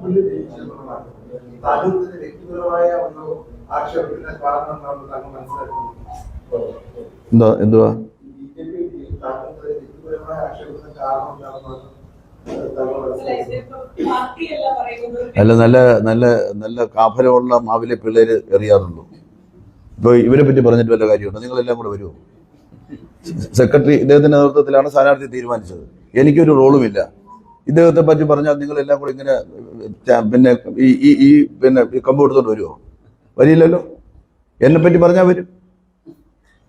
തമ്മിൽ ജയിച്ചെന്നുള്ളതാണ് താലൂക്കിന് വ്യക്തിപരമായ ഒരു ആക്ഷേപത്തിന് കാരണം എന്നാണ് താങ്കൾ മനസ്സിലാക്കുന്നു എന്താ എന്തുവാ? താങ്കളുടെ അല്ല നല്ല നല്ല നല്ല കാഫലമുള്ള മാവിലെ പിള്ളേര് എറിയാറുള്ളൂ ഇപ്പൊ ഇവരെ പറ്റി പറഞ്ഞിട്ട് വല്ല കാര്യമുണ്ടോ? നിങ്ങളെല്ലാം കൂടെ വരുമോ സെക്രട്ടറി ഇദ്ദേഹത്തിന്റെ നേതൃത്വത്തിലാണ് സ്ഥാനാർത്ഥി തീരുമാനിച്ചത്. എനിക്കൊരു റോളുമില്ല. ഇദ്ദേഹത്തെ പറ്റി പറഞ്ഞാൽ നിങ്ങളെല്ലാം കൂടെ ഇങ്ങനെ പിന്നെ ഈ ഈ ഈ പിന്നെ ഈ കമ്പ് എടുത്തോണ്ട് വരുമോ വരില്ലല്ലോ എന്നെ പറ്റി പറഞ്ഞാൽ വരും.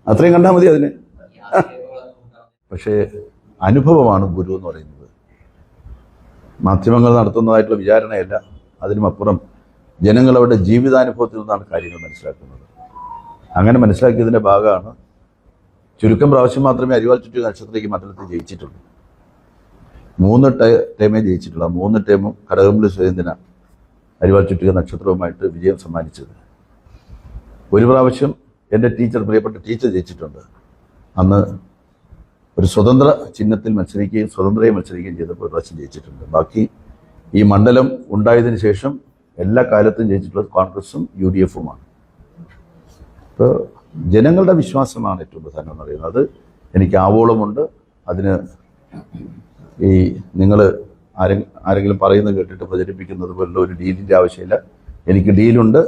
അത്രയും കണ്ടാൽ മതി അതിന്. പക്ഷേ അനുഭവമാണ് ഗുരു എന്ന് പറയുന്നത്. മാധ്യമങ്ങൾ നടത്തുന്നതായിട്ടുള്ള വിചാരണയല്ല. അതിനുമപ്പുറം ജനങ്ങൾ അവരുടെ ജീവിതാനുഭവത്തിൽ നിന്നാണ് കാര്യങ്ങൾ മനസ്സിലാക്കുന്നത്. അങ്ങനെ മനസ്സിലാക്കിയതിന്റെ ഭാഗമാണ് ചുരുക്കം പ്രാവശ്യം മാത്രമേ അരിവാൾ ചുറ്റു നക്ഷത്രയ്ക്ക് മണ്ഡലത്തിൽ ജയിച്ചിട്ടുള്ളൂ. മൂന്ന് ടേ- ജയിച്ചിട്ടുള്ള മൂന്ന് ടൈമും കടകമ്പള്ളി സുരേന്ദ്രന അരിവാൾ ചുറ്റുക നക്ഷത്രവുമായിട്ട് വിജയം സമ്മാനിച്ചത്. ഒരു പ്രാവശ്യം എന്റെ ടീച്ചർ പ്രിയപ്പെട്ട ടീച്ചർ ജയിച്ചിട്ടുണ്ട്. അന്ന് ഒരു സ്വതന്ത്ര ചിഹ്നത്തിൽ മത്സരിക്കുകയും സ്വതന്ത്രയെ മത്സരിക്കുകയും ചെയ്തപ്പോൾ ഒരു പ്രാവശ്യം ജയിച്ചിട്ടുണ്ട്. ബാക്കി ഈ മണ്ഡലം ഉണ്ടായതിനു ശേഷം എല്ലാ കാലത്തും ജയിച്ചിട്ടുള്ളത് കോൺഗ്രസും യു ഡി എഫുമാണ് ഇപ്പോൾ ജനങ്ങളുടെ വിശ്വാസമാണ് ഏറ്റവും പ്രധാനം എന്ന് പറയുന്നത് എനിക്ക് ആവോളമുണ്ട്. അതിന് ഈ നിങ്ങൾ ആരെ ആരെങ്കിലും പറയുന്നത് കേട്ടിട്ട് പ്രചരിപ്പിക്കുന്നത് പോലുള്ള ഒരു ഡീലിന്റെ ആവശ്യമില്ല. എനിക്ക് ഡീലുണ്ട്.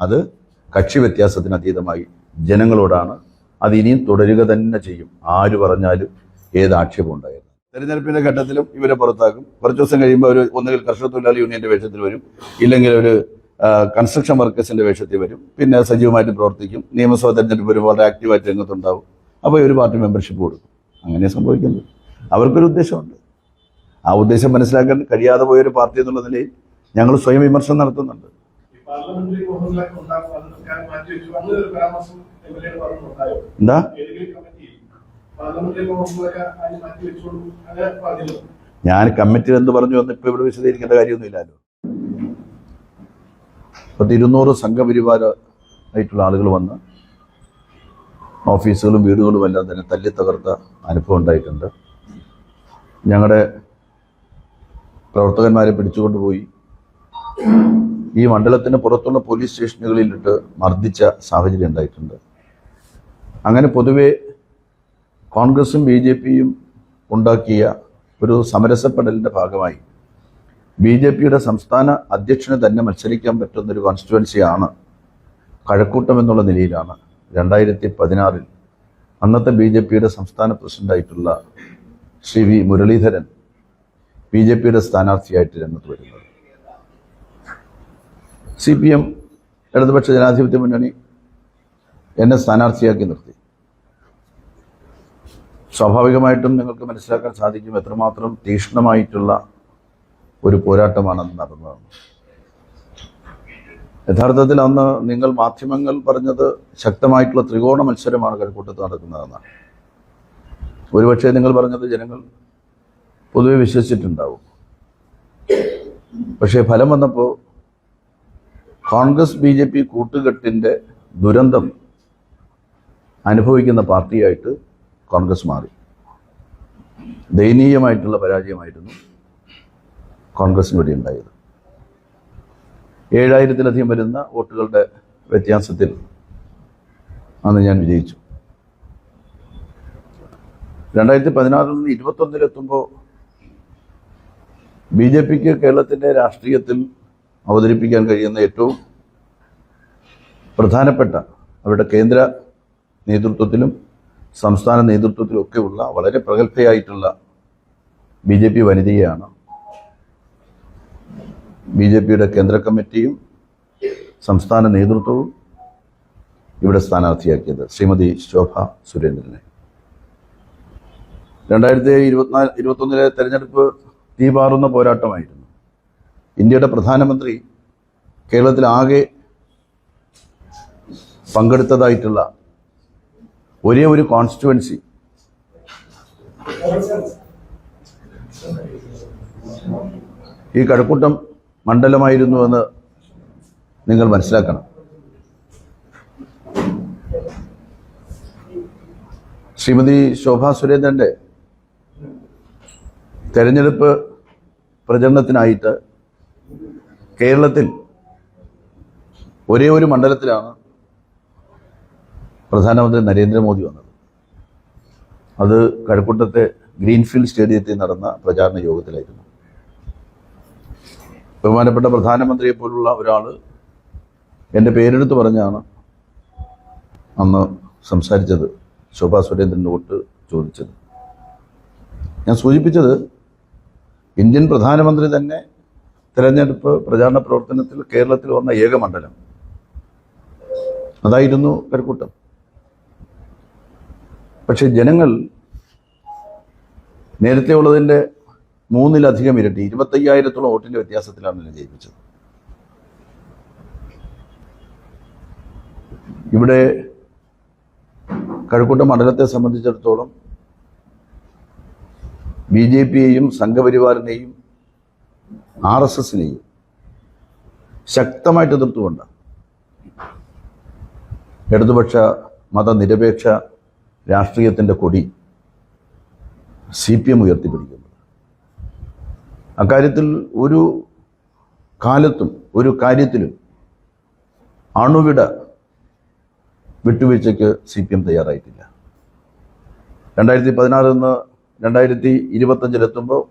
അത് കക്ഷി വ്യത്യാസത്തിന് അതീതമായി ജനങ്ങളോടാണ്. അത് ഇനിയും തുടരുക തന്നെ ചെയ്യും. ആര് പറഞ്ഞാലും ഏത് ആക്ഷേപം ഉണ്ടായാലും തെരഞ്ഞെടുപ്പിന്റെ ഘട്ടത്തിലും ഇവരെ പുറത്താക്കും. കുറച്ച് ദിവസം കഴിയുമ്പോൾ ഒരു ഒന്നുകിൽ കർഷക തൊഴിലാളി യൂണിയന്റെ വേഷത്തിൽ വരും. ഇല്ലെങ്കിൽ ഒരു കൺസ്ട്രക്ഷൻ വർക്കേഴ്സിന്റെ വേഷത്തിൽ വരും. പിന്നെ സജീവമായിട്ട് പ്രവർത്തിക്കും. നിയമസഭാ തെരഞ്ഞെടുപ്പ് ഒരു വളരെ ആക്റ്റീവായിട്ട് രംഗത്തുണ്ടാവും. അപ്പോൾ ഒരു പാർട്ടി മെമ്പർഷിപ്പ് കൊടുക്കും. അങ്ങനെ സംഭവിക്കുന്നത് അവർക്കൊരു ഉദ്ദേശമുണ്ട്. ആ ഉദ്ദേശം മനസ്സിലാക്കാൻ കഴിയാതെ പോയൊരു പാർട്ടി എന്നുള്ള നിലയിൽ ഞങ്ങൾ സ്വയം വിമർശനം നടത്തുന്നുണ്ട്. എന്താ ഞാൻ കമ്മിറ്റിയിൽ എന്ത്? പറഞ്ഞു എന്ന് പറഞ്ഞു വന്ന് ഇപ്പോൾ ഇവിടെ വിശദീകരിക്കേണ്ട കാര്യമൊന്നുമില്ലല്ലോ. പത്ത് ഇരുന്നൂറ് സംഘപരിവാര ആയിട്ടുള്ള ആളുകൾ വന്ന് ഓഫീസുകളും വീടുകളും എല്ലാം തന്നെ തല്ലി തകർത്ത അനുഭവം ഉണ്ടായിട്ടുണ്ട്. ഞങ്ങളുടെ പ്രവർത്തകന്മാരെ പിടിച്ചുകൊണ്ടുപോയി ഈ മണ്ഡലത്തിന് പുറത്തുള്ള പോലീസ് സ്റ്റേഷനുകളിലിട്ട് മർദ്ദിച്ച സാഹചര്യം ഉണ്ടായിട്ടുണ്ട്. അങ്ങനെ പൊതുവെ കോൺഗ്രസും ബി ജെ പിയും ഉണ്ടാക്കിയ ഒരു സമരസപ്പെടലിന്റെ ഭാഗമായി ബി ജെ പിയുടെ സംസ്ഥാന അധ്യക്ഷന് തന്നെ മത്സരിക്കാൻ പറ്റുന്ന ഒരു കോൺസ്റ്റിറ്റ്യുവൻസിയാണ് കഴക്കൂട്ടം എന്നുള്ള നിലയിലാണ്. രണ്ടായിരത്തി പതിനാറിൽ അന്നത്തെ ബി ജെ പിയുടെ സംസ്ഥാന പ്രസിഡന്റായിട്ടുള്ള Sri V Muraleedharan B J പിയുടെ സ്ഥാനാർത്ഥിയായിട്ട് രംഗത്ത് വരുന്നത്. സി പി എം ഇടതുപക്ഷ ജനാധിപത്യ മുന്നണി എന്നെ സ്ഥാനാർത്ഥിയാക്കി നിർത്തി. സ്വാഭാവികമായിട്ടും നിങ്ങൾക്ക് മനസ്സിലാക്കാൻ സാധിക്കും എത്രമാത്രം തീക്ഷ്ണമായിട്ടുള്ള ഒരു പോരാട്ടമാണ് അന്ന് നടന്നതെന്ന് യഥാർത്ഥത്തിൽ അന്ന് നിങ്ങൾ മാധ്യമങ്ങൾ പറഞ്ഞത് ശക്തമായിട്ടുള്ള ത്രികോണ മത്സരമാണ് കഴക്കൂട്ടത്ത് നടക്കുന്നതെന്നാണ്. ഒരുപക്ഷെ നിങ്ങൾ പറഞ്ഞത് ജനങ്ങൾ പൊതുവെ വിശ്വസിച്ചിട്ടുണ്ടാവും. പക്ഷേ ഫലം വന്നപ്പോൾ കോൺഗ്രസ് ബി ജെ പി കൂട്ടുകെട്ടിന്റെ ദുരന്തം അനുഭവിക്കുന്ന പാർട്ടിയായിട്ട് കോൺഗ്രസ് മാറി. ദയനീയമായിട്ടുള്ള പരാജയമായിരുന്നു കോൺഗ്രസിന് ഇവിടെ ഉണ്ടായത്. ഏഴായിരത്തിലധികം വരുന്ന വോട്ടുകളുടെ വ്യത്യാസത്തിൽ അന്ന് ഞാൻ വിജയിച്ചു. രണ്ടായിരത്തി പതിനാറിൽ നിന്ന് ഇരുപത്തൊന്നിലെത്തുമ്പോൾ ബി ജെ പിക്ക് കേരളത്തിന്റെ രാഷ്ട്രീയത്തിൽ അവതരിപ്പിക്കാൻ കഴിയുന്ന ഏറ്റവും പ്രധാനപ്പെട്ട അവരുടെ കേന്ദ്ര നേതൃത്വത്തിലും സംസ്ഥാന നേതൃത്വത്തിലും ഉള്ള വളരെ പ്രഗത്ഭയായിട്ടുള്ള ബി ജെ പി വനിതയാണ് ബി ജെ പിയുടെ കേന്ദ്ര കമ്മിറ്റിയും സംസ്ഥാന നേതൃത്വവും ഇവിടെ സ്ഥാനാർത്ഥിയാക്കിയത് ശ്രീമതി ശോഭ സുരേന്ദ്രനെ. രണ്ടായിരത്തി ഇരുപത്തിനാല് ഇരുപത്തൊന്നിലെ തെരഞ്ഞെടുപ്പ് തീപാറുന്ന പോരാട്ടമായിരുന്നു. ഇന്ത്യയുടെ പ്രധാനമന്ത്രി കേരളത്തിലാകെ പങ്കെടുത്തതായിട്ടുള്ള ഒരേ ഒരു കോൺസ്റ്റിറ്റുവൻസി ഈ കഴക്കൂട്ടം മണ്ഡലമായിരുന്നുവെന്ന് നിങ്ങൾ മനസ്സിലാക്കണം. ശ്രീമതി ശോഭാ സുരേന്ദ്രന്റെ തെരഞ്ഞെടുപ്പ് പ്രചരണത്തിനായിട്ട് കേരളത്തിൽ ഒരേ ഒരു മണ്ഡലത്തിലാണ് പ്രധാനമന്ത്രി നരേന്ദ്രമോദി വന്നത്. അത് കഴക്കൂട്ടത്തെ ഗ്രീൻഫീൽഡ് സ്റ്റേഡിയത്തിൽ നടന്ന പ്രചാരണ യോഗത്തിലായിരുന്നു. ബഹുമാനപ്പെട്ട പ്രധാനമന്ത്രിയെ പോലുള്ള ഒരാൾ എന്റെ പേരെടുത്ത് പറഞ്ഞാണ് അന്ന് സംസാരിച്ചത് ശോഭാ സുരേന്ദ്രനോട്ട് ചോദിച്ചത്. ഞാൻ സൂചിപ്പിച്ചത് ഇന്ത്യൻ പ്രധാനമന്ത്രി തന്നെ തിരഞ്ഞെടുപ്പ് പ്രചാരണ പ്രവർത്തനത്തിൽ കേരളത്തിൽ വന്ന ഏക മണ്ഡലം. അതായിരുന്നു കരുക്കൂട്ടം. പക്ഷെ ജനങ്ങൾ നേരത്തെ ഉള്ളതിന്റെ മൂന്നിലധികം ഇരട്ടി ഇരുപത്തയ്യായിരത്തോളം വോട്ടിന്റെ വ്യത്യാസത്തിലാണ് ജയിപ്പിച്ചത്. ഇവിടെ കഴക്കൂട്ടം മണ്ഡലത്തെ സംബന്ധിച്ചിടത്തോളം ബി ജെ പിയെയും സംഘപരിവാറിനെയും ആർ എസ് എസിനെയും ശക്തമായിട്ട് എതിർത്തുകൊണ്ട് ഇടതുപക്ഷ മതനിരപേക്ഷ രാഷ്ട്രീയത്തിന്റെ കൊടി സി പി എം ഉയർത്തിപ്പിടിക്കുന്നത് അക്കാര്യത്തിൽ ഒരു കാലത്തും ഒരു കാര്യത്തിലും അണുവിട വിട്ടുവീഴ്ചയ്ക്ക് സി പി എം തയ്യാറായിട്ടില്ല. രണ്ടായിരത്തി പതിനാറിൽ നിന്ന് രണ്ടായിരത്തി ഇരുപത്തഞ്ചിലെത്തുമ്പോൾ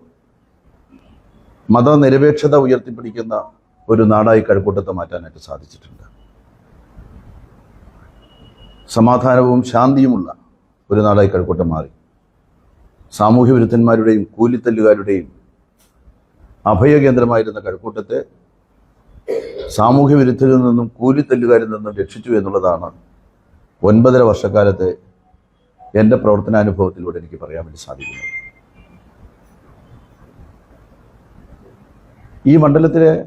മതനിരപേക്ഷത ഉയർത്തിപ്പിടിക്കുന്ന ഒരു നാടായി കഴക്കൂട്ടത്തെ മാറ്റാനായിട്ട് സാധിച്ചിട്ടുണ്ട്. സമാധാനവും ശാന്തിയുമുള്ള ഒരു നാടായി കഴക്കൂട്ടം മാറി. സാമൂഹ്യ വിരുദ്ധന്മാരുടെയും കൂലിത്തല്ലുകാരുടെയും അഭയകേന്ദ്രമായിരുന്ന കഴക്കൂട്ടത്തെ സാമൂഹ്യ വിരുദ്ധരിൽ നിന്നും കൂലിത്തല്ലുകാരിൽ നിന്നും രക്ഷിച്ചു എന്നുള്ളതാണ് ഒൻപതര വർഷക്കാലത്തെ എന്റെ പ്രവർത്തനാനുഭവത്തിലൂടെ എനിക്ക് പറയാൻ വേണ്ടി സാധിക്കുന്നത് ഈ മണ്ഡലത്തിലെ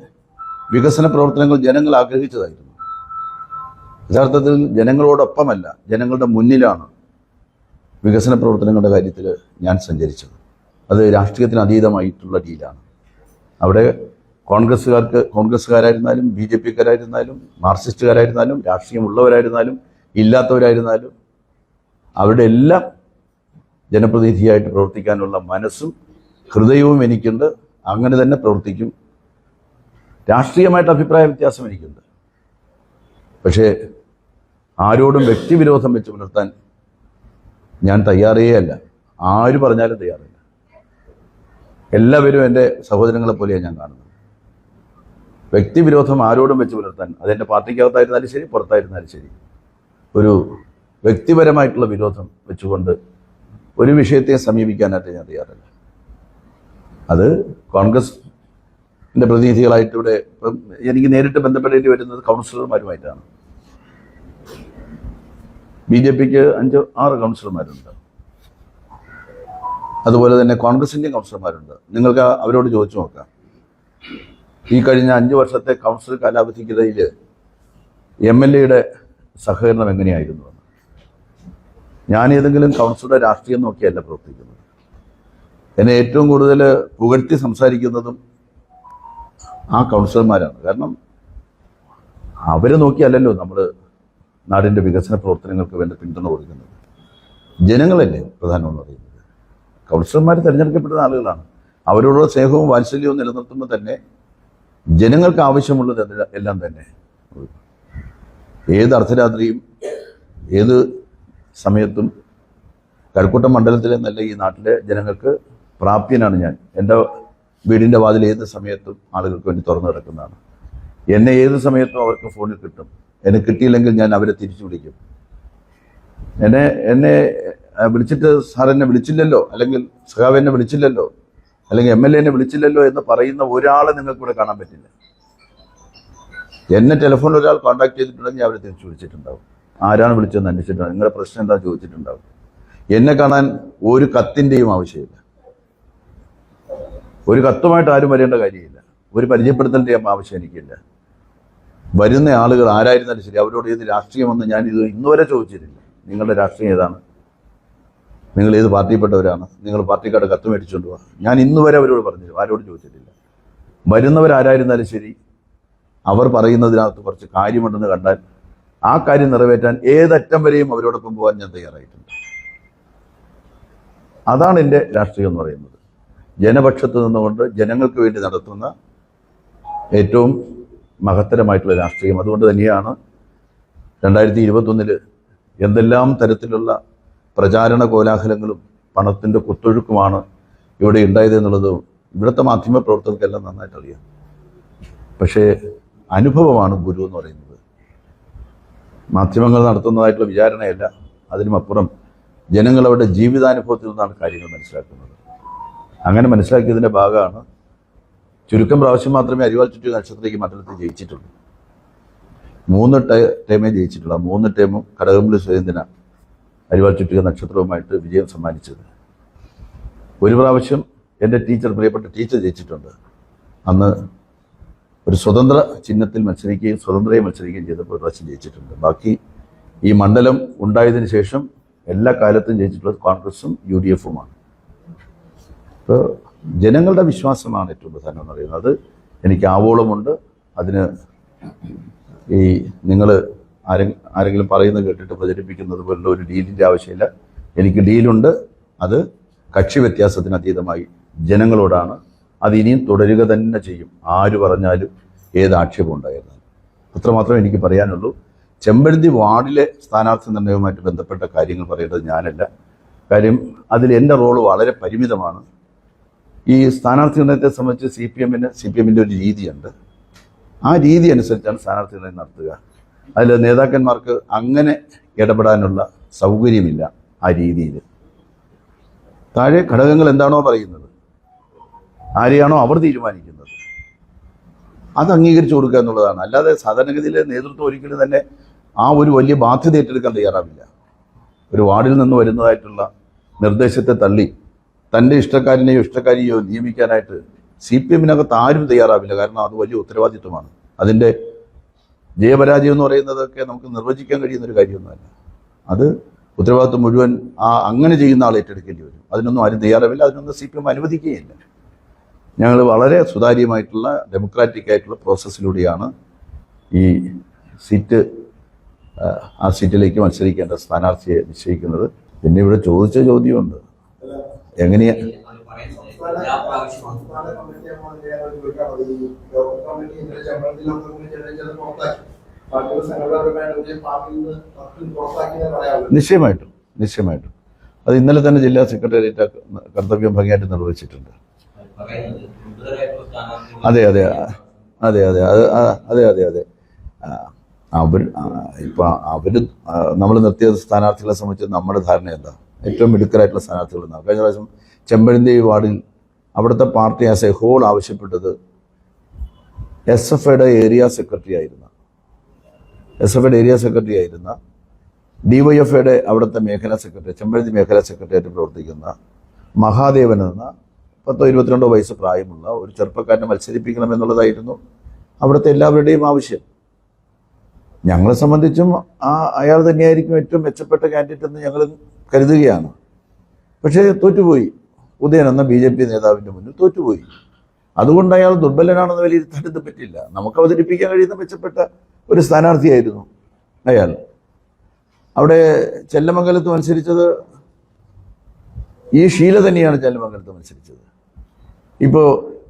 വികസന പ്രവർത്തനങ്ങൾ ജനങ്ങൾ ആഗ്രഹിച്ചതായിരുന്നു. യഥാർത്ഥത്തിൽ ജനങ്ങളോടൊപ്പമല്ല ജനങ്ങളുടെ മുന്നിലാണ് വികസന പ്രവർത്തനങ്ങളുടെ കാര്യത്തിൽ ഞാൻ സഞ്ചരിച്ചത്. അത് രാഷ്ട്രീയത്തിന് അതീതമായിട്ടുള്ള ഡീലാണ്. അവിടെ കോൺഗ്രസ്സുകാർക്ക് കോൺഗ്രസ്സുകാരായിരുന്നാലും ബി ജെ പിക്കാരായിരുന്നാലും മാർക്സിസ്റ്റുകാരായിരുന്നാലും രാഷ്ട്രീയമുള്ളവരായിരുന്നാലും ഇല്ലാത്തവരായിരുന്നാലും അവരുടെ എല്ലാം ജനപ്രതിനിധിയായിട്ട് പ്രവർത്തിക്കാനുള്ള മനസ്സും ഹൃദയവും എനിക്കുണ്ട്. അങ്ങനെ തന്നെ പ്രവർത്തിക്കും. രാഷ്ട്രീയമായിട്ട് അഭിപ്രായ വ്യത്യാസം എനിക്കുണ്ട്. പക്ഷേ ആരോടും വ്യക്തിവിരോധം വെച്ച് പുലർത്താൻ ഞാൻ തയ്യാറേ അല്ല ആര് പറഞ്ഞാലും തയ്യാറില്ല. എല്ലാവരും എന്റെ സഹോദരങ്ങളെ പോലെയാണ് ഞാൻ കാണുന്നത്. വ്യക്തിവിരോധം ആരോടും വെച്ച് പുലർത്താൻ അതെന്റെ പാർട്ടിക്കകത്തായിരുന്നാലും ശരി പുറത്തായിരുന്നാലും ശരി ഒരു വ്യക്തിപരമായിട്ടുള്ള വിരോധം വെച്ചുകൊണ്ട് ഒരു വിഷയത്തെ സമീപിക്കാനായിട്ട് ഞാൻ തയ്യാറല്ല. അത് കോൺഗ്രസിന്റെ പ്രതിനിധികളായിട്ട് ഇവിടെ ഇപ്പം എനിക്ക് നേരിട്ട് ബന്ധപ്പെടേണ്ടി വരുന്നത് കൗൺസിലർമാരുമായിട്ടാണ്. ബി ജെ പിക്ക് അഞ്ച് ആറ് കൗൺസിലർമാരുണ്ട്. അതുപോലെ തന്നെ കോൺഗ്രസിന്റെയും കൗൺസിലർമാരുണ്ട്. നിങ്ങൾക്ക് അവരോട് ചോദിച്ചു നോക്കാം. ഈ കഴിഞ്ഞ അഞ്ച് വർഷത്തെ കൗൺസിൽ കാലാവധിക്കിടയിൽ എം എൽ എയുടെ സഹകരണം എങ്ങനെയായിരുന്നു? ഞാൻ ഏതെങ്കിലും കൗൺസിലുടെ രാഷ്ട്രീയം നോക്കിയല്ല പ്രവർത്തിക്കുന്നത്. എന്നെ ഏറ്റവും കൂടുതൽ പുകഴ്ത്തി സംസാരിക്കുന്നതും ആ കൗൺസിലർമാരാണ്. കാരണം അവരെ നോക്കിയല്ലല്ലോ നമ്മൾ നാടിന്റെ വികസന പ്രവർത്തനങ്ങൾക്ക് വേണ്ട പിന്തുണ കൊടുക്കുന്നത്. ജനങ്ങളല്ലേ പ്രധാനമെന്ന് പറയുന്നത്. കൗൺസിലർമാർ തിരഞ്ഞെടുക്കപ്പെടുന്ന ആളുകളാണ്. അവരോടുള്ള സ്നേഹവും വാത്സല്യവും നിലനിർത്തുമ്പോൾ തന്നെ ജനങ്ങൾക്ക് ആവശ്യമുള്ളത് എല്ലാം- തന്നെ. ഏത് അർദ്ധരാത്രിയും ഏത് സമയത്തും കഴക്കൂട്ടം മണ്ഡലത്തിലെ നല്ല ഈ നാട്ടിലെ ജനങ്ങൾക്ക് പ്രാപ്യനാണ് ഞാൻ. എന്റെ വീടിന്റെ വാതിൽ ഏത് സമയത്തും ആളുകൾക്ക് വേണ്ടി തുറന്നു കിടക്കുന്നതാണ്. എന്നെ ഏത് സമയത്തും അവർക്ക് ഫോണിൽ കിട്ടും. എന്നെ കിട്ടിയില്ലെങ്കിൽ ഞാൻ അവരെ തിരിച്ചു വിളിക്കും. എന്നെ എന്നെ വിളിച്ചിട്ട് സാർ എന്നെ വിളിച്ചില്ലല്ലോ അല്ലെങ്കിൽ സഖാവ് എന്നെ വിളിച്ചില്ലല്ലോ അല്ലെങ്കിൽ എം എൽ എന്നെ വിളിച്ചില്ലല്ലോ എന്ന് പറയുന്ന ഒരാളെ നിങ്ങൾക്കിവിടെ കാണാൻ പറ്റില്ല. എന്നെ ടെലിഫോണിൽ ഒരാൾ കോൺടാക്ട് ചെയ്തിട്ടുണ്ടെങ്കിൽ അവരെ തിരിച്ചു വിളിച്ചിട്ടുണ്ടാവും. ആരാണ് വിളിച്ചതെന്ന് അന്വേഷിച്ചിട്ടുണ്ട്? നിങ്ങളുടെ പ്രശ്നം എന്താ ചോദിച്ചിട്ടുണ്ടാവും. എന്നെ കാണാൻ ഒരു കത്തിന്റെയും ആവശ്യമില്ല. ഒരു കത്തുമായിട്ട് ആരും വരേണ്ട കാര്യമില്ല. ഒരു പരിചയപ്പെടുത്തലിന്റെയും ആവശ്യം എനിക്കില്ല. വരുന്ന ആളുകൾ ആരായിരുന്നാലും ശരി അവരോട് ഏത് രാഷ്ട്രീയമെന്ന് ഞാൻ ഇത് ഇന്നുവരെ ചോദിച്ചിട്ടില്ല. നിങ്ങളുടെ രാഷ്ട്രീയം ഏതാണ്? നിങ്ങൾ ഏത് പാർട്ടിയിൽപ്പെട്ടവരാണ്? നിങ്ങൾ പാർട്ടിക്കാരുടെ കത്ത് മേടിച്ചുകൊണ്ട് പോവാ ഞാൻ ഇന്ന് വരെ അവരോട് പറഞ്ഞില്ല ആരോട് ചോദിച്ചിട്ടില്ല. വരുന്നവരാരായിരുന്നാലും ശരി അവർ പറയുന്നതിനകത്ത് കുറച്ച് കാര്യമുണ്ടെന്ന് കണ്ടാൽ ആ കാര്യം നിറവേറ്റാൻ ഏതറ്റം വരെയും അവരോടൊപ്പം പോകാൻ ഞാൻ തയ്യാറായിട്ടുണ്ട്. അതാണ് എന്റെ രാഷ്ട്രീയം എന്ന് പറയുന്നത്. ജനപക്ഷത്ത് നിന്നുകൊണ്ട് ജനങ്ങൾക്ക് വേണ്ടി നടത്തുന്ന ഏറ്റവും മഹത്തരമായിട്ടുള്ള രാഷ്ട്രീയം. അതുകൊണ്ട് തന്നെയാണ് രണ്ടായിരത്തി ഇരുപത്തൊന്നിൽ എന്തെല്ലാം തരത്തിലുള്ള പ്രചാരണ കോലാഹലങ്ങളും പണത്തിന്റെ കുത്തൊഴുക്കുമാണ് ഇവിടെ ഉണ്ടായത് എന്നുള്ളത് ഇവിടുത്തെ മാധ്യമ പ്രവർത്തകർക്കെല്ലാം നന്നായിട്ട് അറിയാം പക്ഷേ അനുഭവമാണ് ഗുരു എന്ന് പറയുന്നത്. മാധ്യമങ്ങൾ നടത്തുന്നതായിട്ടുള്ള വിചാരണയല്ല. അതിനുമപ്പുറം ജനങ്ങൾ അവരുടെ ജീവിതാനുഭവത്തിൽ നിന്നാണ് കാര്യങ്ങൾ മനസ്സിലാക്കുന്നത്. അങ്ങനെ മനസ്സിലാക്കിയതിന്റെ ഭാഗമാണ് ചുരുക്കം പ്രാവശ്യം മാത്രമേ അരിവാൾ ചുറ്റു നക്ഷത്രത്തേക്ക് മണ്ഡലത്തിൽ ജയിച്ചിട്ടുള്ളൂ. മൂന്ന് ടൈമേ ജയിച്ചിട്ടുള്ളൂ. മൂന്ന് ടൈമും കടകംപള്ളി സുരേന്ദ്രന അരിവാൾ ചുറ്റുക നക്ഷത്രവുമായിട്ട് വിജയം സമ്മാനിച്ചത്. ഒരു പ്രാവശ്യം എന്റെ ടീച്ചർ പ്രിയപ്പെട്ട ടീച്ചർ ജയിച്ചിട്ടുണ്ട്. അന്ന് ഒരു സ്വതന്ത്ര ചിഹ്നത്തിൽ മത്സരിക്കുകയും സ്വതന്ത്രയെ മത്സരിക്കുകയും ചെയ്തപ്പോൾ ഒരു പ്രാവശ്യം ജയിച്ചിട്ടുണ്ട്. ബാക്കി ഈ മണ്ഡലം ഉണ്ടായതിനു ശേഷം എല്ലാ കാലത്തും ജയിച്ചിട്ടുള്ളത് കോൺഗ്രസും യു ഡി എഫുമാണ് ഇപ്പോൾ ജനങ്ങളുടെ വിശ്വാസമാണ് ഏറ്റവും പ്രധാനം എന്ന് പറയുന്നത് എനിക്ക് ആവോളമുണ്ട്. അതിന് ഈ നിങ്ങൾ ആരെ ആരെങ്കിലും പറയുന്നത് കേട്ടിട്ട് പ്രചരിപ്പിക്കുന്നത് പോലുള്ള ഒരു ഡീലിന്റെ ആവശ്യമില്ല. എനിക്ക് ഡീലുണ്ട്. അത് കക്ഷി വ്യത്യാസത്തിന് അതീതമായി ജനങ്ങളോടാണ് അത് ഇനിയും തുടരുക തന്നെ ചെയ്യും. ആര് പറഞ്ഞാലും ഏത് ആക്ഷേപം ഉണ്ടായിരുന്നാലും അത്രമാത്രമേ എനിക്ക് പറയാനുള്ളൂ. ചെമ്പഴുതി വാർഡിലെ സ്ഥാനാർത്ഥി നിർണയവുമായിട്ട് ബന്ധപ്പെട്ട കാര്യങ്ങൾ പറയേണ്ടത് ഞാനല്ല. കാര്യം അതിൽ എന്റെ റോൾ വളരെ പരിമിതമാണ്. ഈ സ്ഥാനാർത്ഥി നിർണയത്തെ സംബന്ധിച്ച് സി പി എമ്മിന് സി പി എമ്മിന്റെ ഒരു രീതിയുണ്ട്. ആ രീതി അനുസരിച്ചാണ് സ്ഥാനാർത്ഥി നിർണയം നടത്തുക. അതിൽ നേതാക്കന്മാർക്ക് അങ്ങനെ ഇടപെടാനുള്ള സൗകര്യമില്ല ആ രീതിയിൽ. താഴെ ഘടകങ്ങൾ എന്താണോ പറയുന്നത് ആരെയാണോ അവർ തീരുമാനിക്കുന്നത്. അത് അംഗീകരിച്ചു കൊടുക്കുക എന്നുള്ളതാണ്. അല്ലാതെ സാധാരണഗതിയിലെ നേതൃത്വം ഒരിക്കലും തന്നെ ആ ഒരു വലിയ ബാധ്യത ഏറ്റെടുക്കാൻ തയ്യാറാവില്ല. ഒരു വാർഡിൽ നിന്ന് വരുന്നതായിട്ടുള്ള നിർദ്ദേശത്തെ തള്ളി തന്റെ ഇഷ്ടക്കാരനെയോ ഇഷ്ടക്കാരിയോ നിയമിക്കാനായിട്ട് സി പി എമ്മിനകത്ത് ആരും തയ്യാറാവില്ല. കാരണം അത് വലിയ ഉത്തരവാദിത്വമാണ്. അതിന്റെ ജയപരാജയം എന്ന് പറയുന്നതൊക്കെ നമുക്ക് നിർവചിക്കാൻ കഴിയുന്ന ഒരു കാര്യമൊന്നുമല്ല. അത് ഉത്തരവാദിത്വം മുഴുവൻ ആ അങ്ങനെ ചെയ്യുന്ന ആൾ ഏറ്റെടുക്കേണ്ടി വരും. അതിനൊന്നും ആരും തയ്യാറാവില്ല. അതിനൊന്നും സി പി എം അനുവദിക്കുകയില്ല. ഞങ്ങൾ വളരെ സുതാര്യമായിട്ടുള്ള ഡെമോക്രാറ്റിക് ആയിട്ടുള്ള പ്രോസസ്സിലൂടെയാണ് ഈ സീറ്റ് ആ, സീറ്റിലേക്ക് മത്സരിക്കേണ്ട സ്ഥാനാർത്ഥിയെ നിശ്ചയിക്കുന്നത്. പിന്നെ ഇവിടെ ചോദിച്ച ചോദ്യമുണ്ട്. എങ്ങനെയാ? നിശ്ചയമായിട്ടും നിശ്ചയമായിട്ടും. അത് ഇന്നലെ തന്നെ ജില്ലാ സെക്രട്ടേറിയറ്റ് കർത്തവ്യം ഭംഗിയായിട്ട് നിർവഹിച്ചിട്ടുണ്ട്. അതെ അതെ. അതെ അതെ അത്. അതെ അതെ അവർ ഇപ്പം അവർ നമ്മൾ നിർത്തിയ സ്ഥാനാർത്ഥികളെ സംബന്ധിച്ച് നമ്മുടെ ധാരണ എന്താ ഏറ്റവും മിടുക്കരായിട്ടുള്ള സ്ഥാനാർത്ഥികൾ എന്നാണ് കഴിഞ്ഞ പ്രാവശ്യം ചെമ്പഴന്തി വാർഡിൽ അവിടുത്തെ പാർട്ടി ആസ് എ ഹോൾ ആവശ്യപ്പെട്ടത് എസ് എഫ് ഐയുടെ ഏരിയ സെക്രട്ടറി ആയിരുന്ന. എസ് എഫ് ഐയുടെ ഏരിയ സെക്രട്ടറി ആയിരുന്ന ഡിവൈഎഫ്ഐയുടെ അവിടുത്തെ മേഖലാ സെക്രട്ടറി ചെമ്പഴന്തി മേഖലാ സെക്രട്ടറിയായിട്ട് പ്രവർത്തിക്കുന്ന മഹാദേവൻ എന്ന പത്തോ ഇരുപത്തിരണ്ടോ വയസ്സ് പ്രായമുള്ള ഒരു ചെറുപ്പക്കാരനെ മത്സരിപ്പിക്കണം എന്നുള്ളതായിരുന്നു അവിടുത്തെ എല്ലാവരുടെയും ആവശ്യം. ഞങ്ങളെ സംബന്ധിച്ചും ആ അയാൾ തന്നെയായിരിക്കും ഏറ്റവും മെച്ചപ്പെട്ട കാൻഡിഡേറ്റ് എന്ന് ഞങ്ങൾ കരുതുകയാണ്. പക്ഷേ തോറ്റുപോയി. ഉദയൻ എന്ന ബി ജെ പി നേതാവിന്റെ മുന്നിൽ തോറ്റുപോയി. അതുകൊണ്ട് അയാൾ ദുർബലനാണെന്ന് വിലയിരുത്താൻ ഇത് പറ്റില്ല. നമുക്ക് അവതരിപ്പിക്കാൻ കഴിയുന്ന മെച്ചപ്പെട്ട ഒരു സ്ഥാനാർത്ഥിയായിരുന്നു അയാൾ. അവിടെ ചെല്ലമംഗലത്ത് മത്സരിച്ചത് ഈ ഷീല തന്നെയാണ് ചെല്ലമംഗലത്ത് മത്സരിച്ചത്. ഇപ്പോൾ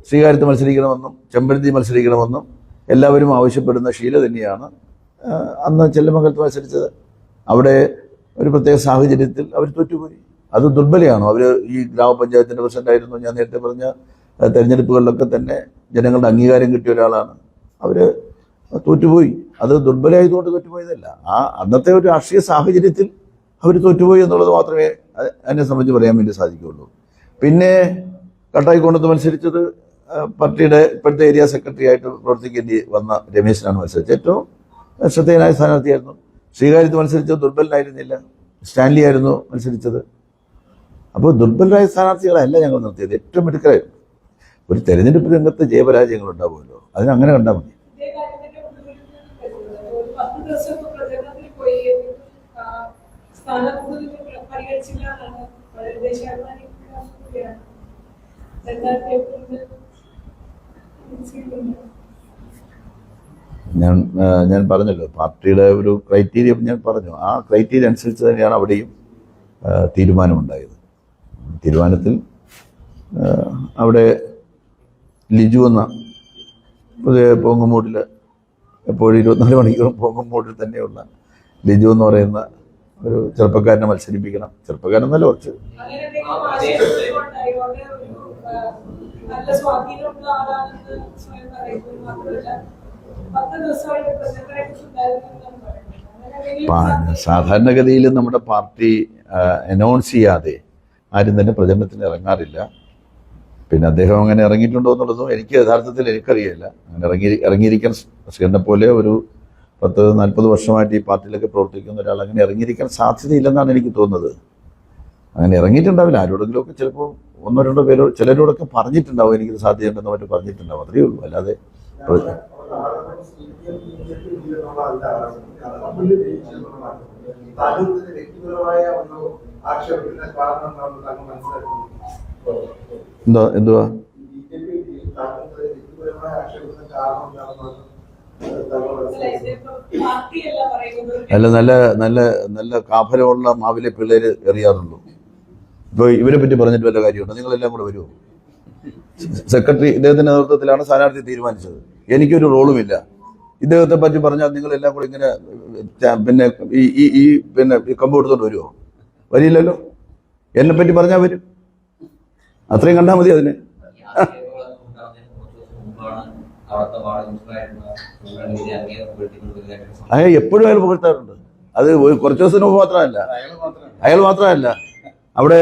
ശ്രീകാര്യത്ത് മത്സരിക്കണമെന്നും ചെമ്പരത്തി മത്സരിക്കണമെന്നും എല്ലാവരും ആവശ്യപ്പെടുന്ന ശീല തന്നെയാണ്. അന്ന് ചെല്ലമംഗലത്ത് മത്സരിച്ചത്. അവിടെ ഒരു പ്രത്യേക സാഹചര്യത്തിൽ അവർ തോറ്റുപോയി. അത് ദുർബലയാണോ? അവർ ഈ ഗ്രാമപഞ്ചായത്തിന്റെ പ്രസിഡന്റായിരുന്നു. ഞാൻ നേരത്തെ പറഞ്ഞ തെരഞ്ഞെടുപ്പുകളിലൊക്കെ തന്നെ ജനങ്ങളുടെ അംഗീകാരം കിട്ടിയ ഒരാളാണ്. അവർ തോറ്റുപോയി. അത് ദുർബലമായതുകൊണ്ട് തോറ്റുപോയതല്ല. ആ അന്നത്തെ ഒരു രാഷ്ട്രീയ സാഹചര്യത്തിൽ അവർ തോറ്റുപോയി എന്നുള്ളത് മാത്രമേ അതിനെ സംബന്ധിച്ച് പറയാൻ വേണ്ടി സാധിക്കുകയുള്ളൂ. പിന്നെ കട്ടായിക്കോണത്ത് മത്സരിച്ചത് പാർട്ടിയുടെ ഇപ്പോഴത്തെ ഏരിയ സെക്രട്ടറി ആയിട്ട് പ്രവർത്തിക്കേണ്ടി വന്ന രമേശനാണ് മത്സരിച്ചത്. ഏറ്റവും ശ്രദ്ധേയനായ സ്ഥാനാർത്ഥിയായിരുന്നു. ശ്രീകാര്യത്ത് മത്സരിച്ചത് ദുർബലനായിരുന്നില്ല. സ്റ്റാൻലി ആയിരുന്നു മത്സരിച്ചത്. അപ്പോൾ ദുർബലരായ സ്ഥാനാർത്ഥികളല്ല ഞങ്ങൾ നിർത്തിയത്. ഏറ്റവും മിടുക്കരായിരുന്നു ഒരു തെരഞ്ഞെടുപ്പ് രംഗത്ത് ജയപരാജയങ്ങൾ ഉണ്ടാവുമല്ലോ. അതിനങ്ങനെ കണ്ടാൽ മതി. സ്ഥാനാർത്ഥി പരിഗണിച്ചില്ല എന്നാണ് വളരെ ദേശാഭിമാനിക്കുകയാണ് രണ്ടായിരത്തി എട്ടിൽ ഞാൻ ഞാൻ പറഞ്ഞല്ലോ പാർട്ടിയുടെ ഒരു ക്രൈറ്റീരിയ ഞാൻ പറഞ്ഞു. ആ ക്രൈറ്റീരിയ അനുസരിച്ച് തന്നെയാണ് അവിടെയും തീരുമാനമുണ്ടായത്. തീരുമാനത്തിൽ അവിടെ ലിജു എന്ന പുതിയ പോങ്ങുമൂടിൽ എപ്പോഴും ഇരുപത്തിനാല് മണിക്കൂറും പോങ്ങുമൂടിൽ തന്നെയുള്ള ലിജു എന്ന് പറയുന്ന ഒരു ചെറുപ്പക്കാരനെ മത്സരിപ്പിക്കണം. ചെറുപ്പക്കാരൻ നല്ല കുറച്ച് നല്ല സ്വാധീനമുള്ള ആളാണെന്ന് സ്വയം പറയുന്നത് മാത്രമല്ല പത്ത് ദിവസമായിട്ട് കുറിച്ച് ഉണ്ടായിരുന്നു സാധാരണഗതിയിൽ നമ്മുടെ പാർട്ടി അനൗൺസ് ചെയ്യാതെ ആരും തന്നെ പ്രചരണത്തിന് ഇറങ്ങാറില്ല. പിന്നെ അദ്ദേഹം അങ്ങനെ ഇറങ്ങിയിട്ടുണ്ടോ എന്നുള്ളതും എനിക്ക് യഥാർത്ഥത്തിൽ എനിക്കറിയില്ല. അങ്ങനെ ഇറങ്ങി ഇറങ്ങിയിരിക്കാൻ ശ്രീകണ്ഠനെ പോലെ ഒരു പത്ത് നാൽപ്പത് വർഷമായിട്ട് ഈ പാർട്ടിയിലൊക്കെ പ്രവർത്തിക്കുന്ന ഒരാൾ അങ്ങനെ ഇറങ്ങിയിരിക്കാൻ സാധ്യതയില്ലെന്നാണ് എനിക്ക് തോന്നുന്നത്. അങ്ങനെ ഇറങ്ങിയിട്ടുണ്ടാവില്ല. ആരോടെങ്കിലുമൊക്കെ ചിലപ്പോൾ ഒന്നോ രണ്ടോ പേരോ ചിലരോടൊക്കെ പറഞ്ഞിട്ടുണ്ടാവും. എനിക്കിത് സാധ്യതയുണ്ടെന്ന് മറ്റും പറഞ്ഞിട്ടുണ്ടാവും. അത്രയേ ഉള്ളൂ. അല്ലാതെ എന്താ എന്തുവാ? അല്ല, നല്ല നല്ല നല്ല കാഫലമുള്ള മാവിലെ പിള്ളേര് എറിയാറുള്ളൂ ഇപ്പോൾ ഇവരെ പറ്റി പറഞ്ഞിട്ട് വല്ല കാര്യമുണ്ടോ? നിങ്ങളെല്ലാം കൂടെ വരുമോ സെക്രട്ടറി ഇദ്ദേഹത്തിന്റെ നേതൃത്വത്തിലാണ് സ്ഥാനാർത്ഥി തീരുമാനിച്ചത്. എനിക്കൊരു റോളുമില്ല. ഇദ്ദേഹത്തെ പറ്റി പറഞ്ഞാൽ നിങ്ങളെല്ലാം കൂടെ ഇങ്ങനെ പിന്നെ ഈ ഈ ഈ പിന്നെ കമ്പ് എടുത്തോണ്ട് വരുമോ വരില്ലല്ലോ എന്നെ പറ്റി പറഞ്ഞാൽ വരും. അത്രയും കണ്ടാൽ മതി അതിന്. അയാൾ എപ്പോഴും അയാൾ പുകഴ്ത്താറുണ്ട്. അത് കുറച്ച് ദിവസത്തിന് മുമ്പ് മാത്രമല്ല. അയാൾ മാത്രമല്ല. അവിടെ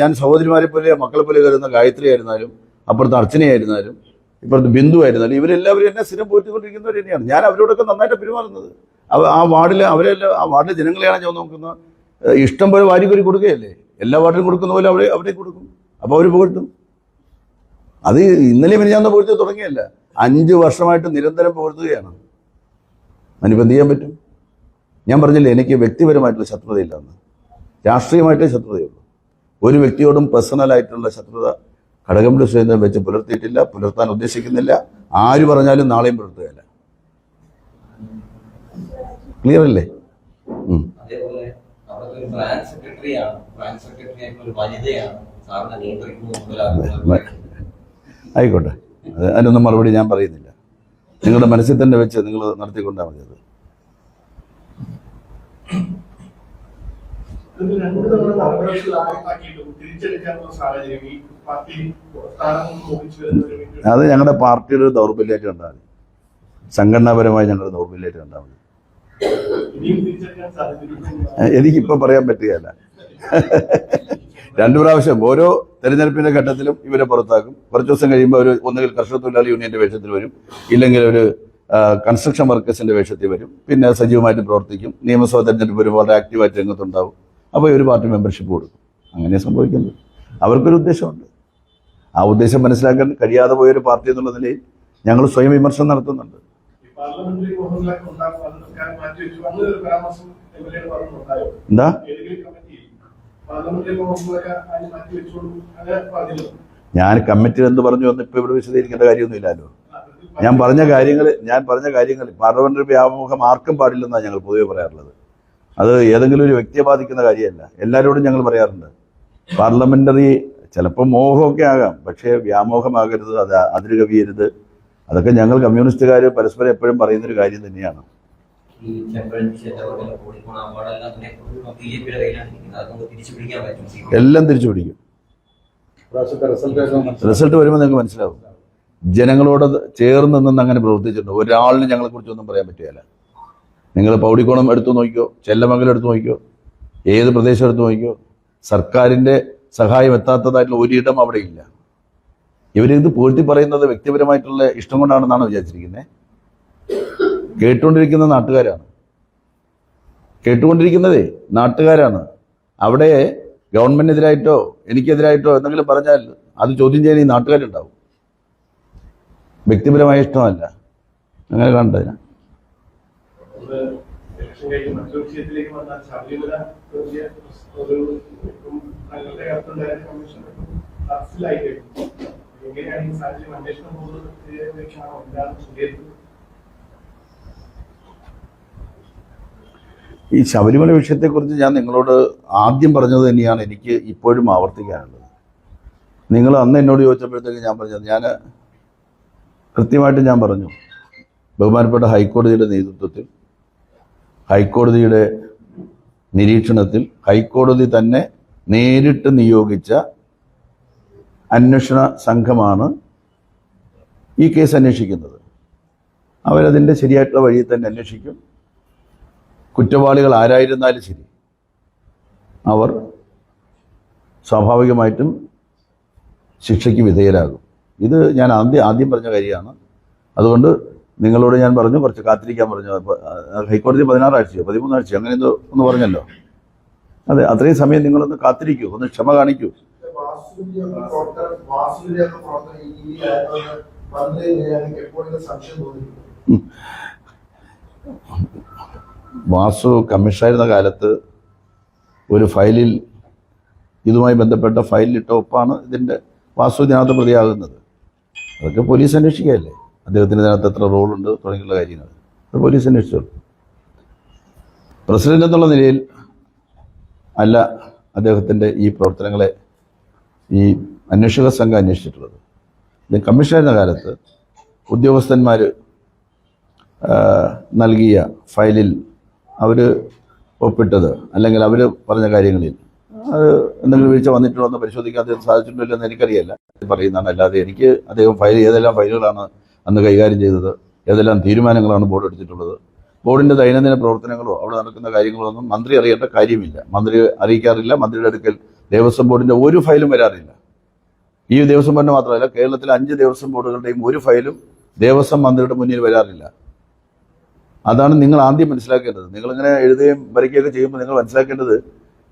ഞാൻ സഹോദരിമാരെ പോലെ മക്കളെ പോലെ കരുതുന്ന ഗായത്രി ആയിരുന്നാലും അപ്പുറത്ത് അർച്ചനയായിരുന്നാലും ഇപ്പുറത്ത് ബിന്ദു ആയിരുന്നാലും ഇവരെല്ലാവരും എന്നെ സ്ഥിരം പോറ്റിക്കൊണ്ടിരിക്കുന്നവർ തന്നെയാണ്. ഞാൻ അവരോടൊക്കെ നന്നായിട്ട് പെരുമാറുന്നത്. ആ വാർഡിൽ അവരെല്ലാം ആ വാർഡിലെ ജനങ്ങളെയാണ് ഞാൻ നോക്കുന്നത്. ഇഷ്ടം പോലെ വാരിക്കൊരി കൊടുക്കുകയല്ലേ? എല്ലാ വാർഡിലും കൊടുക്കുന്ന പോലെ അവിടെ അവിടെ കൊടുക്കും. അപ്പോൾ അവർ പുകഴ്ത്തും. അത് ഇന്നലെ മിനിഞ്ഞാന്ന് പുകഴ്ത്തി തുടങ്ങിയല്ല. അഞ്ച് വർഷമായിട്ട് നിരന്തരം പുകഴ്ത്തുകയാണ്. അതിനിപ്പോൾ എന്ത് ചെയ്യാൻ പറ്റും? ഞാൻ പറഞ്ഞില്ലേ എനിക്ക് വ്യക്തിപരമായിട്ടുള്ള ശത്രുതയില്ലെന്ന് രാഷ്ട്രീയമായിട്ടേ ശത്രുതയുള്ളൂ. ഒരു വ്യക്തിയോടും പേഴ്സണലായിട്ടുള്ള ശത്രുത ഘടകംപുര സുരേന്ദ്രൻ വെച്ച് പുലർത്തിയിട്ടില്ല പുലർത്താൻ ഉദ്ദേശിക്കുന്നില്ല. ആര് പറഞ്ഞാലും നാളെയും പുലർത്തുകയല്ല. ക്ലിയർ അല്ലേ? ആയിക്കോട്ടെ. അത് അതിനൊന്നും മറുപടി ഞാൻ പറയുന്നില്ല. നിങ്ങളുടെ മനസ്സിൽ തന്നെ വെച്ച് നിങ്ങൾ നടത്തിക്കൊണ്ടാണ് മതി അത് ഇത് രണ്ട് തവണ നടപടികളാക്കിയിട്ടും തിരിച്ചെടുക്കാനുള്ള സാഹചര്യം ഈ പാർട്ടി സ്ഥാനം മോഹിച്ചു വരുന്നവരെ വേണ്ടി അത് ഞങ്ങളുടെ പാർട്ടിയുടെ ഒരു ദൗർബല്യമായിട്ട് കണ്ടാൽ മതി. സംഘടനാപരമായി ഞങ്ങളുടെ ദൗർബല്യമായിട്ട് കണ്ടാൽ മതി. എനിക്കിപ്പോൾ പറയാൻ പറ്റുകയല്ല. രണ്ടു പ്രാവശ്യം ഓരോ തെരഞ്ഞെടുപ്പിന്റെ ഘട്ടത്തിലും ഇവരെ പുറത്താക്കും. കുറച്ച് ദിവസം കഴിയുമ്പോൾ ഒരു ഒന്നുകിൽ കർഷക തൊഴിലാളി യൂണിയന്റെ വേഷത്തിൽ വരും. ഇല്ലെങ്കിൽ ഒരു കൺസ്ട്രക്ഷൻ വർക്കേഴ്സിന്റെ വേഷത്തിൽ വരും. പിന്നെ സജീവമായിട്ട് പ്രവർത്തിക്കും. നിയമസഭാ തെരഞ്ഞെടുപ്പ് വളരെ ആക്റ്റീവായിട്ട് രംഗത്തുണ്ടാവും. അപ്പോൾ ഒരു പാർട്ടി മെമ്പർഷിപ്പ് കൊടുക്കും. അങ്ങനെ സംഭവിക്കുന്നത്. അവർക്കൊരു ഉദ്ദേശമുണ്ട്. ആ ഉദ്ദേശം മനസ്സിലാക്കാൻ കഴിയാതെ പോയൊരു പാർട്ടി എന്നുള്ള നിലയിൽ ഞങ്ങൾ സ്വയം വിമർശനം നടത്തുന്നുണ്ട്. എന്താ? കമ്മിറ്റിയിൽ ഞാൻ കമ്മിറ്റി എന്ന് പറഞ്ഞു എന്ന് ഇപ്പോൾ ഇവിടെ വിശദീകരിക്കേണ്ട കാര്യമൊന്നുമില്ലല്ലോ. ഞാൻ പറഞ്ഞ കാര്യങ്ങൾ ഞാൻ പറഞ്ഞ കാര്യങ്ങൾ പാർലമെന്ററി വ്യാമോഹം ആർക്കും പാടില്ലെന്നാണ് ഞങ്ങൾ പൊതുവെ പറയാറുള്ളത്. അത് ഏതെങ്കിലും ഒരു വ്യക്തിയെ ബാധിക്കുന്ന കാര്യമല്ല. എല്ലാവരോടും ഞങ്ങൾ പറയാറുണ്ട്. പാർലമെന്ററി ചിലപ്പോൾ മോഹമൊക്കെ ആകാം പക്ഷേ വ്യാമോഹമാകരുത് അത് അതിര് കവിയരുത് അതൊക്കെ ഞങ്ങൾ കമ്മ്യൂണിസ്റ്റുകാർ പരസ്പരം എപ്പോഴും പറയുന്നൊരു കാര്യം തന്നെയാണ്. എല്ലാം തിരിച്ചു പിടിക്കും. റിസൾട്ട് വരുമ്പോൾ നിങ്ങൾക്ക് മനസ്സിലാവും. ജനങ്ങളോട് ചേർന്ന് നിന്ന് അങ്ങനെ പ്രവർത്തിച്ചിട്ടുണ്ട്. ഒരാളിനും ഞങ്ങളെക്കുറിച്ചൊന്നും പറയാൻ പറ്റുകയില്ല. നിങ്ങൾ പൗടിക്കോണം എടുത്തു നോക്കിയോ ചെല്ലമംഗലം എടുത്തു നോക്കിയോ ഏത് പ്രദേശം എടുത്തു നോക്കിയോ സർക്കാരിന്റെ സഹായം എത്താത്തതായിട്ടുള്ള ഒരിടം അവിടെ ഇല്ല. ഇവരിത് പൂഴ്ത്തി പറയുന്നത് വ്യക്തിപരമായിട്ടുള്ള ഇഷ്ടം കൊണ്ടാണെന്നാണ് വിചാരിച്ചിരിക്കുന്നത് കേട്ടുകൊണ്ടിരിക്കുന്ന നാട്ടുകാരാണ്. കേട്ടുകൊണ്ടിരിക്കുന്നതേ നാട്ടുകാരാണ്. അവിടെ ഗവൺമെന്റിനെതിരായിട്ടോ എനിക്കെതിരായിട്ടോ എന്തെങ്കിലും പറഞ്ഞാൽ അത് ചോദ്യം ചെയ്യാൻ ഈ നാട്ടുകാരുണ്ടാവും. വ്യക്തിപരമായ ഇഷ്ടമല്ല. അങ്ങനെ കണ്ടതിന് വന്നാൽ ശബരിമല വലിയ ഒരു കമ്മീഷൻ ഈ ശബരിമല വിഷയത്തെക്കുറിച്ച് ഞാൻ നിങ്ങളോട് ആദ്യം പറഞ്ഞത് തന്നെയാണ് എനിക്ക് ഇപ്പോഴും ആവർത്തിക്കാനുള്ളത്. നിങ്ങൾ അന്ന് എന്നോട് ചോദിച്ചപ്പോഴത്തേക്ക് ഞാൻ പറഞ്ഞത് ഞാൻ കൃത്യമായിട്ട് ഞാൻ പറഞ്ഞു. ബഹുമാനപ്പെട്ട ഹൈക്കോടതിയുടെ നേതൃത്വത്തിൽ ഹൈക്കോടതിയുടെ നിരീക്ഷണത്തിൽ ഹൈക്കോടതി തന്നെ നേരിട്ട് നിയോഗിച്ച അന്വേഷണ സംഘമാണ് ഈ കേസ് അന്വേഷിക്കുന്നത്. അവരതിന്റെ ശരിയായിട്ടുള്ള വഴിയിൽ തന്നെ അന്വേഷിക്കും. കുറ്റവാളികൾ ആരായിരുന്നാലും ശരി. അവർ സ്വാഭാവികമായിട്ടും ശിക്ഷയ്ക്ക് വിധേയരാകും. ഇത് ഞാൻ ആദ്യം ആദ്യം പറഞ്ഞ കാര്യമാണ്. അതുകൊണ്ട് നിങ്ങളോട് ഞാൻ പറഞ്ഞു കുറച്ച് കാത്തിരിക്കാൻ പറഞ്ഞു. ഹൈക്കോടതി പതിനാറാഴ്ചയോ പതിമൂന്നാഴ്ചയോ അങ്ങനെ എന്തോ ഒന്ന് പറഞ്ഞല്ലോ. അതെ അത്രയും സമയം നിങ്ങളൊന്ന് കാത്തിരിക്കൂ ഒന്ന് ക്ഷമ കാണിക്കൂ. വാസു കമ്മീഷനായിരുന്ന കാലത്ത് ഒരു ഫയലിൽ ഇതുമായി ബന്ധപ്പെട്ട ഫയലിലിട്ട ഒപ്പാണ് ഇതിന്റെ വാസു ഇതിനകത്ത് പ്രതിയാകുന്നത്. അതൊക്കെ പോലീസ് അന്വേഷിക്കുകയല്ലേ? അദ്ദേഹത്തിന് ഇതിനകത്ത് എത്ര റോളുണ്ട് തുടങ്ങിയുള്ള കാര്യങ്ങൾ. അത് പോലീസ് അന്വേഷിച്ചോളൂ പ്രസിഡന്റ് എന്നുള്ള നിലയിൽ അല്ല അദ്ദേഹത്തിന്റെ ഈ പ്രവർത്തനങ്ങളെ ഈ അന്വേഷക സംഘം അന്വേഷിച്ചിട്ടുള്ളത്. ഇത് കമ്മീഷനായിരുന്ന കാലത്ത് ഉദ്യോഗസ്ഥന്മാർ നൽകിയ ഫയലിൽ അവർ ഒപ്പിട്ടത് അല്ലെങ്കിൽ അവർ പറഞ്ഞ കാര്യങ്ങളിൽ. അത് എന്തെങ്കിലും വീഴ്ച വന്നിട്ടുണ്ടോ എന്ന് പരിശോധിക്കാൻ അദ്ദേഹം സാധിച്ചിട്ടുണ്ടോ എന്ന് എനിക്കറിയില്ല. പറയുന്നതാണ്. അല്ലാതെ എനിക്ക് അദ്ദേഹം ഫയൽ ഏതെല്ലാം ഫയലുകളാണ് അന്ന് കൈകാര്യം ചെയ്തത്. ഏതെല്ലാം തീരുമാനങ്ങളാണ് ബോർഡ് എടുത്തിട്ടുള്ളത്. ബോർഡിന്റെ ദൈനംദിന പ്രവർത്തനങ്ങളോ അവിടെ നടക്കുന്ന കാര്യങ്ങളോ ഒന്നും മന്ത്രി അറിയേണ്ട കാര്യമില്ല. മന്ത്രി അറിയിക്കാറില്ല. മന്ത്രിയുടെ അടുക്കൽ ദേവസ്വം ബോർഡിന്റെ ഒരു ഫയലും വരാറില്ല. ഈ ദേവസ്വം ബോർഡിന് മാത്രമല്ല കേരളത്തിലെ അഞ്ച് ദേവസ്വം ബോർഡുകളുടെയും ഒരു ഫയലും ദേവസ്വം മന്ത്രിയുടെ മുന്നിൽ വരാറില്ല. അതാണ് നിങ്ങൾ ആദ്യം മനസ്സിലാക്കേണ്ടത്. നിങ്ങളിങ്ങനെ എഴുതുകയും വരയ്ക്കുകയൊക്കെ ചെയ്യുമ്പോൾ നിങ്ങൾ മനസ്സിലാക്കേണ്ടത്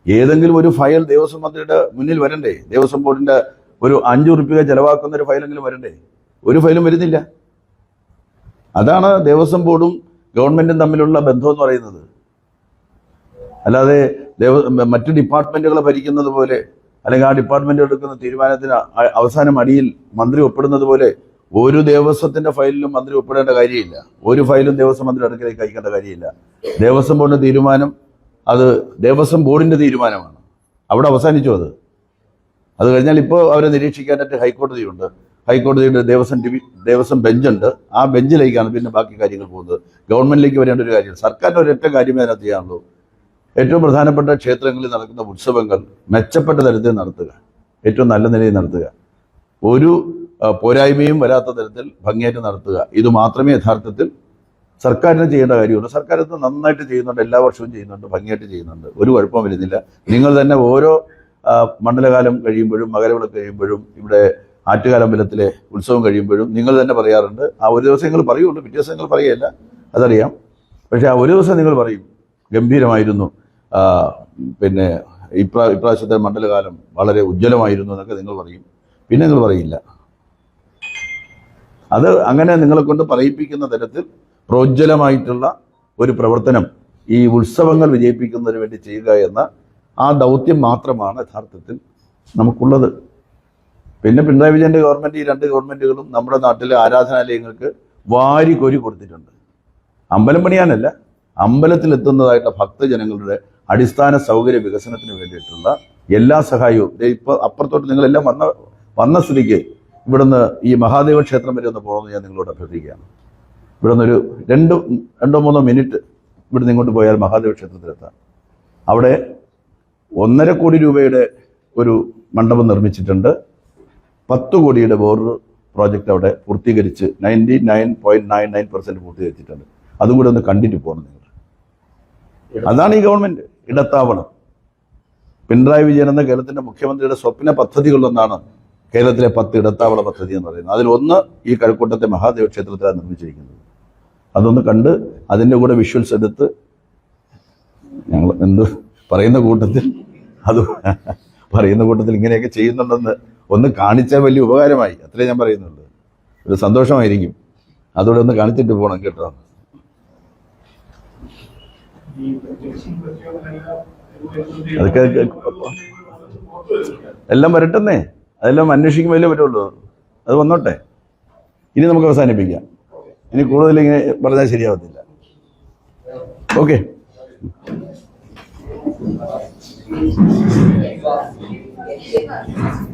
ഏതെങ്കിലും ഒരു ഫയൽ ദേവസ്വം മന്ത്രിയുടെ മുന്നിൽ വരണ്ടേ? ദേവസ്വം ബോർഡിന്റെ ഒരു അഞ്ചു റുപ്യ ചിലവാക്കുന്ന ഒരു ഫയലെങ്കിലും വരണ്ടേ? ഒരു ഫയലും വരുന്നില്ല. അതാണ് ദേവസ്വം ബോർഡും ഗവൺമെന്റും തമ്മിലുള്ള ബന്ധം എന്ന് പറയുന്നത്. അല്ലാതെ ദേവ മറ്റു ഡിപ്പാർട്ട്മെന്റുകളെ ഭരിക്കുന്നത് പോലെ അല്ലെങ്കിൽ ആ ഡിപ്പാർട്ട്മെന്റ് എടുക്കുന്ന തീരുമാനത്തിന് അവസാനം അടിയിൽ മന്ത്രി ഒപ്പിടുന്നത് പോലെ ഒരു ദേവസ്വത്തിന്റെ ഫയലിലും മന്ത്രി ഒപ്പിടേണ്ട കാര്യമില്ല. ഒരു ഫയലും ദേവസ്വം മന്ത്രി അടുക്കലേക്ക് അയക്കേണ്ട കാര്യമില്ല. ദേവസ്വം ബോർഡിന്റെ തീരുമാനം അത് ദേവസ്വം ബോർഡിന്റെ തീരുമാനമാണ്. അവിടെ അവസാനിച്ചു അത്. അത് കഴിഞ്ഞാൽ ഇപ്പോൾ അവരെ നിരീക്ഷിക്കാനായിട്ട് ഹൈക്കോടതിയുണ്ട്. ഹൈക്കോടതിയുടെ ദേവസ്വം ഡിവി ദേവസ്വം ബെഞ്ചുണ്ട്. ആ ബെഞ്ചിലേക്കാണ് പിന്നെ ബാക്കി കാര്യങ്ങൾ പോകുന്നത്. ഗവൺമെന്റിലേക്ക് വരേണ്ട ഒരു കാര്യം സർക്കാരിന്റെ ഒരൊറ്റ കാര്യമേ അതിനകത്ത് ചെയ്യാനുള്ളൂ. ഏറ്റവും പ്രധാനപ്പെട്ട ക്ഷേത്രങ്ങളിൽ നടക്കുന്ന ഉത്സവങ്ങൾ മെച്ചപ്പെട്ട തരത്തിൽ നടത്തുക. ഏറ്റവും നല്ല നിലയിൽ നടത്തുക. ഒരു പോരായ്മയും വരാത്ത തരത്തിൽ ഭംഗിയായിട്ട് നടത്തുക. ഇത് മാത്രമേ യഥാർത്ഥത്തിൽ സർക്കാരിന് ചെയ്യേണ്ട കാര്യമുള്ളൂ. സർക്കാർ ഇത് നന്നായിട്ട് ചെയ്യുന്നുണ്ട്. എല്ലാ വർഷവും ചെയ്യുന്നുണ്ട്. ഭംഗിയായിട്ട് ചെയ്യുന്നുണ്ട്. ഒരു കുഴപ്പം വരുന്നില്ല. നിങ്ങൾ തന്നെ ഓരോ മണ്ഡലകാലം കഴിയുമ്പോഴും മകരവിളക്ക് കഴിയുമ്പോഴും ഇവിടെ ആറ്റുകാലമ്പലത്തിലെ ഉത്സവം കഴിയുമ്പോഴും നിങ്ങൾ തന്നെ പറയാറുണ്ട്. ആ ഒരു ദിവസം നിങ്ങൾ പറയുള്ളൂ. പിറ്റേ ദിവസം നിങ്ങൾ പറയുകയല്ല. അതറിയാം. പക്ഷേ ആ ഒരു ദിവസം നിങ്ങൾ പറയും. ഗംഭീരമായിരുന്നു. പിന്നെ ഇപ്രാ ഇപ്രാവശ്യത്തെ മണ്ഡലകാലം വളരെ ഉജ്ജ്വലമായിരുന്നു എന്നൊക്കെ നിങ്ങൾ പറയും. പിന്നെ നിങ്ങൾ പറയില്ല. അത് അങ്ങനെ നിങ്ങളെ കൊണ്ട് പറയിപ്പിക്കുന്ന തരത്തിൽ പ്രോജ്വലമായിട്ടുള്ള ഒരു പ്രവർത്തനം ഈ ഉത്സവങ്ങൾ വിജയിപ്പിക്കുന്നതിന് വേണ്ടി ചെയ്യുക എന്ന ആ ദൗത്യം മാത്രമാണ് യഥാർത്ഥത്തിൽ നമുക്കുള്ളത്. പിന്നെ പിണറായി വിജയന്റെ ഗവൺമെന്റ് ഈ രണ്ട് ഗവൺമെന്റുകളും നമ്മുടെ നാട്ടിലെ ആരാധനാലയങ്ങൾക്ക് വാരി കോരി കൊടുത്തിട്ടുണ്ട്. അമ്പലം പണിയാനല്ല അമ്പലത്തിലെത്തുന്നതായിട്ടുള്ള ഭക്തജനങ്ങളുടെ അടിസ്ഥാന സൗകര്യ വികസനത്തിന് വേണ്ടിയിട്ടുള്ള എല്ലാ സഹായവും. ദേ ഇപ്പൊ അപ്പുറത്തോട്ട് നിങ്ങളെല്ലാം വന്ന വന്ന സ്ഥിതിക്ക് ഇവിടുന്ന് ഈ മഹാദേവ ക്ഷേത്രം വരെ ഒന്ന് പോകണമെന്ന് ഞാൻ നിങ്ങളോട് അഭ്യർത്ഥിക്കുകയാണ്. ഇവിടുന്ന് ഒരു രണ്ട് രണ്ടോ മൂന്നോ മിനിറ്റ് ഇവിടുന്ന് ഇങ്ങോട്ട് പോയാൽ മഹാദേവ ക്ഷേത്രത്തിലെത്താം. അവിടെ ഒന്നര കോടി രൂപയുടെ ഒരു മണ്ഡപം നിർമ്മിച്ചിട്ടുണ്ട്. പത്ത് കോടിയുടെ വേറൊരു പ്രോജക്റ്റ് അവിടെ പൂർത്തീകരിച്ച് ninety nine point nine nine percent പൂർത്തീകരിച്ചിട്ടുണ്ട്. അതും കൂടെ ഒന്ന് കണ്ടിട്ട് പോകണം നിങ്ങൾ. അതാണ് ഈ ഗവൺമെന്റ് ഇടത്താവണം. പിണറായി വിജയൻ എന്ന കേരളത്തിന്റെ മുഖ്യമന്ത്രിയുടെ സ്വപ്ന പദ്ധതികളിലൊന്നാണ് കേരളത്തിലെ പത്ത് ഇടത്താവള പദ്ധതി എന്ന് പറയുന്നത്. അതിലൊന്ന് ഈ കഴക്കൂട്ടത്തെ മഹാദേവ ക്ഷേത്രത്തിലാണ് നിർമ്മിച്ചിരിക്കുന്നത്. അതൊന്ന് കണ്ട് അതിന്റെ കൂടെ വിഷ്വൽസ് എടുത്ത് ഞങ്ങൾ എന്ത് പറയുന്ന കൂട്ടത്തിൽ അത് പറയുന്ന കൂട്ടത്തിൽ ഇങ്ങനെയൊക്കെ ചെയ്യുന്നുണ്ടെന്ന് ഒന്ന് കാണിച്ചാൽ വലിയ ഉപകാരമായി. അത്രേ ഞാൻ പറയുന്നുള്ളൂ. ഒരു സന്തോഷമായിരിക്കും. അതോടെ ഒന്ന് കാണിച്ചിട്ട് പോകണം കേട്ടോ. അതൊക്കെ എല്ലാം വരട്ടെന്നേ. അതെല്ലാം അന്വേഷിക്കുമ്പോഴേ പറ്റുള്ളൂ. അത് വന്നോട്ടെ. ഇനി നമുക്ക് അവസാനിപ്പിക്കാം. ഇനി കൂടുതൽ ഇങ്ങനെ പറഞ്ഞാൽ ശരിയാവത്തില്ല. ഓക്കെ. ഏ